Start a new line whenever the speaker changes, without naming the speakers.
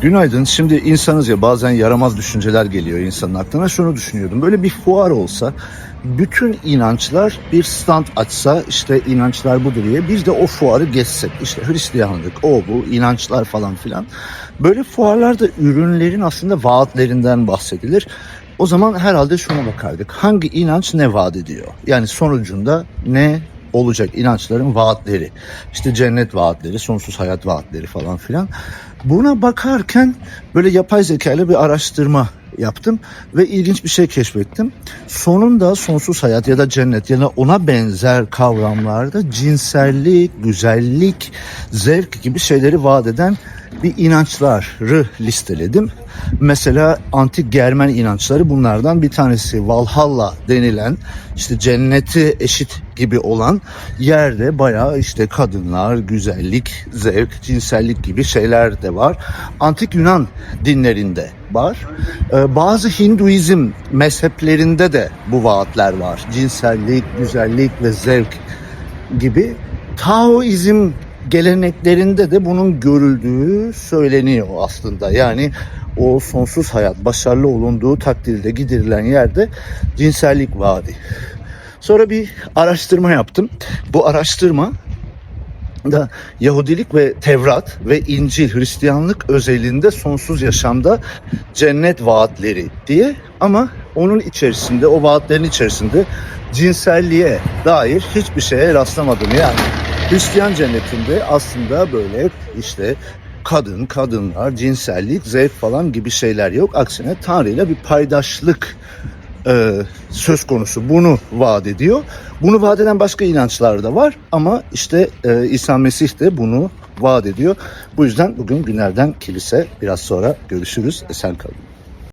Günaydın. Şimdi insanız ya bazen yaramaz düşünceler geliyor insanın aklına. Şunu düşünüyordum. Böyle bir fuar olsa bütün inançlar bir stand açsa işte inançlar budur diye biz de o fuarı geçsek. İşte Hristiyanlık, o bu, inançlar falan filan. Böyle fuarlarda ürünlerin aslında vaatlerinden bahsedilir. O zaman herhalde şuna bakardık. Hangi inanç ne vaat ediyor? Yani sonucunda ne olacak inançların vaatleri. İşte cennet vaatleri, sonsuz hayat vaatleri falan filan. Buna bakarken böyle yapay zeka bir araştırma yaptım ve ilginç bir şey keşfettim. Sonunda sonsuz hayat ya da cennet ya da ona benzer kavramlarda cinsellik, güzellik, zevk gibi şeyleri vaat eden bir inançları listeledim. Mesela antik Germen inançları bunlardan bir tanesi. Valhalla denilen işte cenneti eşit gibi olan yerde bayağı işte kadınlar, güzellik, zevk, cinsellik gibi şeyler de var. Antik Yunan dinlerinde var. Ee, bazı Hinduizm mezheplerinde de bu vaatler var. Cinsellik, güzellik ve zevk gibi. Taoizm geleneklerinde de bunun görüldüğü söyleniyor aslında. Yani o sonsuz hayat başarılı olunduğu takdirde giderilen yerde cinsellik vaadi. Sonra bir araştırma yaptım. Bu araştırma da Yahudilik ve Tevrat ve İncil Hristiyanlık özelinde sonsuz yaşamda cennet vaatleri diye ama onun içerisinde o vaatlerin içerisinde cinselliğe dair hiçbir şeye rastlamadım. Yani Hristiyan cennetinde aslında böyle işte kadın, kadınlar, cinsellik, zevk falan gibi şeyler yok. Aksine Tanrı ile bir paydaşlık e, söz konusu. Bunu vaat ediyor. Bunu vaat eden başka inançlar da var ama işte e, İsa Mesih de bunu vaat ediyor. Bu yüzden bugün günlerden kilise biraz sonra görüşürüz. Esen kalın.